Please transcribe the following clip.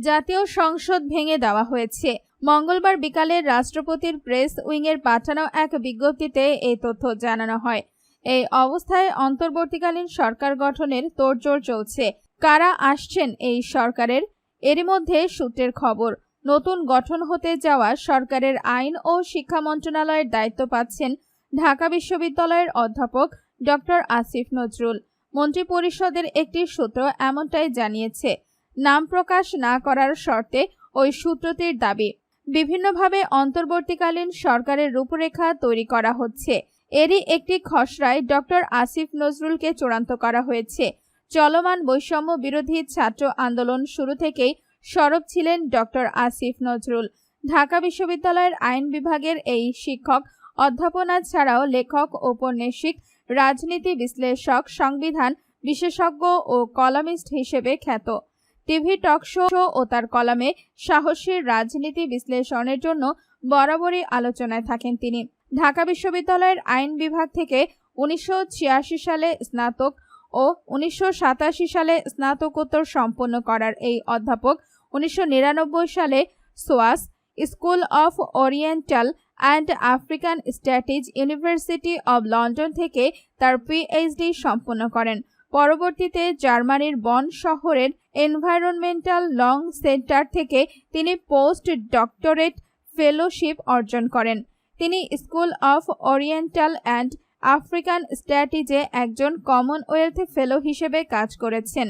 জাতীয় সংসদ ভেঙে দেওয়া হয়েছে। মঙ্গলবার বিকালে রাষ্ট্রপতির প্রেস উইংয়ের পাঠানো এক বিজ্ঞপ্তিতে এই তথ্য জানানো হয়। এই অবস্থায় অন্তর্বর্তীকালীন সরকার গঠনের তোড়জোড় চলছে। কারা আসছেন এই সরকারের? এরই মধ্যে সূত্রের খবর, নতুন গঠন হতে যাওয়া সরকারের আইন ও শিক্ষা মন্ত্রণালয়ের দায়িত্ব পাচ্ছেন ঢাকা বিশ্ববিদ্যালয়ের অধ্যাপক ডক্টর আসিফ নজরুল। মন্ত্রিপরিষদের একটি সূত্র এমনটাই জানিয়েছে। নাম প্রকাশ না করার শর্তে ওই সূত্রটির দাবি। বিভিন্নভাবে অন্তর্বর্তীকালীন সরকারের রূপরেখা তৈরি করা হচ্ছে। এরই একটি খসড়ায় ডক্টর আসিফ নজরুলকে চূড়ান্ত করা হয়েছে। চলমান বৈষম্য বিরোধী ছাত্র আন্দোলন শুরু থেকেই সরব ছিলেন ডক্টর আসিফ নজরুল। ঢাকা বিশ্ববিদ্যালয়ের আইন বিভাগের এই শিক্ষক, অধ্যাপনা ছাড়াও লেখক, ঔপন্যাসিক, রাজনীতি বিশ্লেষক, সংবিধান বিশেষজ্ঞ ও কলামিস্ট হিসেবে খ্যাত। টিভি টক শো ও তার কলামে সাহসী রাজনীতি বিশ্লেষণের জন্য বরাবরই আলোচনায় থাকেন তিনি। ঢাকা বিশ্ববিদ্যালয়ের আইন বিভাগ থেকে উনিশশো ছিয়াশি সালে স্নাতক ও উনিশশো সাতাশি সালে স্নাতকোত্তর সম্পন্ন করার এই অধ্যাপক উনিশশো নিরানব্বই সালে SOAS school of Oriental and African studies University of London থেকে তার পিএইচডি সম্পন্ন করেন। পরবর্তীতে জার্মানির বন শহরের এনভায়রনমেন্টাল লং সেন্টার থেকে তিনি পোস্ট ডক্টরেট ফেলোশিপ অর্জন করেন। তিনি school of Oriental and African স্ট্র্যাটিজে একজন কমনওয়েলথ ফেলো হিসেবে কাজ করেছেন।